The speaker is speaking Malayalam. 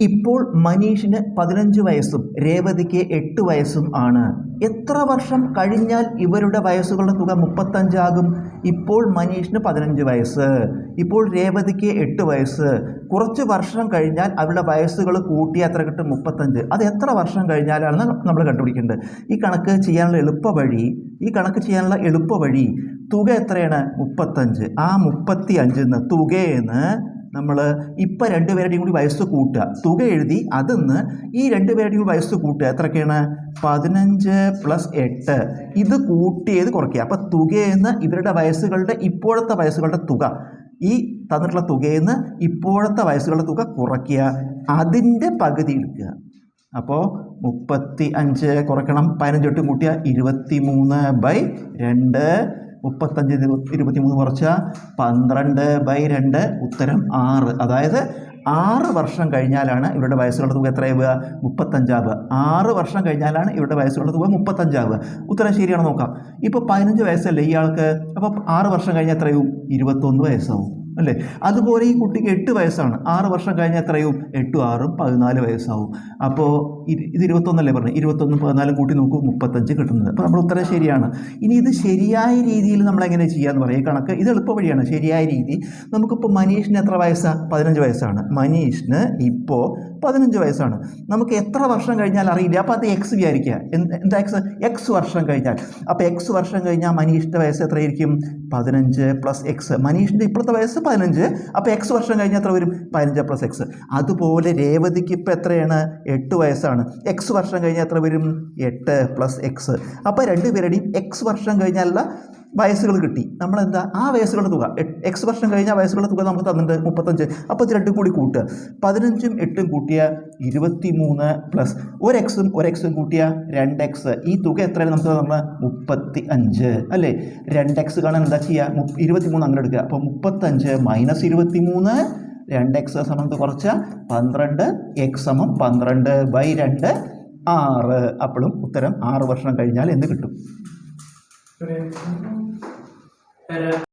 ഇപ്പോൾ മനീഷിന് പതിനഞ്ച് വയസ്സും രേവതിക്ക് എട്ട് വയസ്സും ആണ്. എത്ര വർഷം കഴിഞ്ഞാൽ ഇവരുടെ വയസ്സുകളുടെ തുക മുപ്പത്തഞ്ചാകും? ഇപ്പോൾ മനീഷിന് പതിനഞ്ച് വയസ്സ്. ഇപ്പോൾ രേവതിക്ക് എട്ട് വയസ്സ്. കുറച്ച് വർഷം കഴിഞ്ഞാൽ അവരുടെ വയസ്സുകൾ കൂട്ടി അത്ര കിട്ടും? മുപ്പത്തഞ്ച്. അത് എത്ര വർഷം കഴിഞ്ഞാലാണ് നമ്മൾ കണ്ടുപിടിക്കേണ്ടത്. ഈ കണക്ക് ചെയ്യാനുള്ള എളുപ്പ വഴി ഈ കണക്ക് ചെയ്യാനുള്ള എളുപ്പ വഴി തുക എത്രയാണ്? മുപ്പത്തഞ്ച്. ആ മുപ്പത്തി അഞ്ചിൽ നിന്ന് തുകയെന്ന് നമ്മൾ ഇപ്പം രണ്ടുപേരുടെയും കൂടി വയസ്സ് കൂട്ടുക. തുക എഴുതി അതിന്ന് ഈ രണ്ടുപേരുടെയും കൂടി വയസ്സ് കൂട്ടുക. എത്രയൊക്കെയാണ്? പതിനഞ്ച് പ്ലസ് എട്ട്. ഇത് കൂട്ടിയത് കുറയ്ക്കുക. അപ്പം തുകയെന്ന് ഇവരുടെ വയസ്സുകളുടെ ഇപ്പോഴത്തെ വയസ്സുകളുടെ തുക. ഈ തന്നിട്ടുള്ള തുകയിൽ നിന്ന് ഇപ്പോഴത്തെ വയസ്സുകളുടെ തുക കുറയ്ക്കുക. അതിന്റെ പകുതി എടുക്കുക. അപ്പോൾ മുപ്പത്തി അഞ്ച് കുറയ്ക്കണം. പതിനഞ്ച് തൊട്ട് കൂട്ടിയ ഇരുപത്തി മൂന്ന് ബൈ രണ്ട് മുപ്പത്തഞ്ച് ഇരുപത്തി മൂന്ന് കുറച്ച പന്ത്രണ്ട് ബൈ രണ്ട് ഉത്തരം ആറ്. അതായത് ആറ് വർഷം കഴിഞ്ഞാലാണ് ഇവരുടെ വയസ്സുകളുടെ തുക എത്രയാവുക? മുപ്പത്തഞ്ചാവുക. ആറ് വർഷം കഴിഞ്ഞാലാണ് ഇവരുടെ വയസ്സുകളുടെ തുക മുപ്പത്തഞ്ചാവുക. ഉത്തരം ശരിയാണ് നോക്കാം. ഇപ്പോൾ പതിനഞ്ച് വയസ്സല്ലേ ഇയാൾക്ക്? അപ്പോൾ ആറ് വർഷം കഴിഞ്ഞാൽ എത്രയാവും? ഇരുപത്തൊന്ന് വയസ്സാവും. അല്ലേ? അതുപോലെ ഈ കുട്ടിക്ക് എട്ട് വയസ്സാണ്. ആറ് വർഷം കഴിഞ്ഞാൽ എത്രയും എട്ടും ആറും പതിനാല് വയസ്സാവും. അപ്പോൾ ഇത് ഇരുപത്തൊന്നല്ലേ പറഞ്ഞു? ഇരുപത്തൊന്നും പതിനാലും കൂട്ടി നോക്കും മുപ്പത്തഞ്ച് കിട്ടുന്നത്. അപ്പോൾ നമ്മൾ ഉത്തരം ശരിയാണ്. ഇനി ഇത് ശരിയായ രീതിയിൽ നമ്മൾ എങ്ങനെ ചെയ്യാന്ന് പറയും. കണക്ക് ഇത് എളുപ്പ വഴിയാണ്. ശരിയായ രീതി. നമുക്കിപ്പോൾ മനീഷിന് എത്ര വയസ്സാണ് പതിനഞ്ച് വയസ്സാണ്. മനീഷിന് ഇപ്പോൾ പതിനഞ്ച് വയസ്സാണ്. നമുക്ക് എത്ര വർഷം കഴിഞ്ഞാൽ അറിയില്ല. അപ്പോൾ അത് എക്സ് വിചാരിക്കുക. എന്താ എക്സ് എക്സ് വർഷം കഴിഞ്ഞാൽ. അപ്പോൾ എക്സ് വർഷം കഴിഞ്ഞാൽ മനീഷിന്റെ വയസ്സ് എത്രയായിരിക്കും? പതിനഞ്ച് പ്ലസ് എക്സ് മനീഷിന്റെ ഇപ്പോഴത്തെ വയസ്സ് പതിനഞ്ച് അപ്പോൾ എക്സ് വർഷം കഴിഞ്ഞ് എത്ര വരും? പതിനഞ്ച് പ്ലസ് എക്സ് അതുപോലെ രേവതിക്ക് ഇപ്പോൾ എത്രയാണ്? എട്ട് വയസ്സാണ്. എക്സ് വർഷം കഴിഞ്ഞാൽ എത്ര വരും? എട്ട് പ്ലസ് എക്സ് അപ്പോൾ രണ്ടുപേരുടെയും എക്സ് വർഷം കഴിഞ്ഞാലുള്ള വയസ്സുകൾ കിട്ടി. നമ്മളെന്താ? ആ വയസ്സുകളുടെ തുക. എക്സ് വർഷം കഴിഞ്ഞ വയസ്സുകളുടെ തുക നമുക്ക് തന്നിട്ടുണ്ട് മുപ്പത്തഞ്ച്. അപ്പോൾ ഇത് രണ്ടും കൂടി കൂട്ടുക. പതിനഞ്ചും എട്ടും കൂട്ടിയ ഇരുപത്തി മൂന്ന് പ്ലസ് ഒരു എക്സും ഒരു എക്സും കൂട്ടിയ രണ്ട് എക്സ് ഈ തുക എത്രയാണ് നമുക്ക് നമ്മൾ മുപ്പത്തി അഞ്ച് അല്ലേ? രണ്ട് എക്സ് കാണാൻ എന്താ ചെയ്യുക ഇരുപത്തി മൂന്ന് അങ്ങനെ എടുക്കുക. അപ്പോൾ മുപ്പത്തഞ്ച് മൈനസ് ഇരുപത്തി മൂന്ന് രണ്ട് എക്സ് സമം കുറച്ച്? പന്ത്രണ്ട്. എക്സ് സമം പന്ത്രണ്ട് ബൈ രണ്ട് ആറ്. അപ്പോഴും ഉത്തരം ആറ് വർഷം കഴിഞ്ഞാൽ എന്ത് കിട്ടും? Para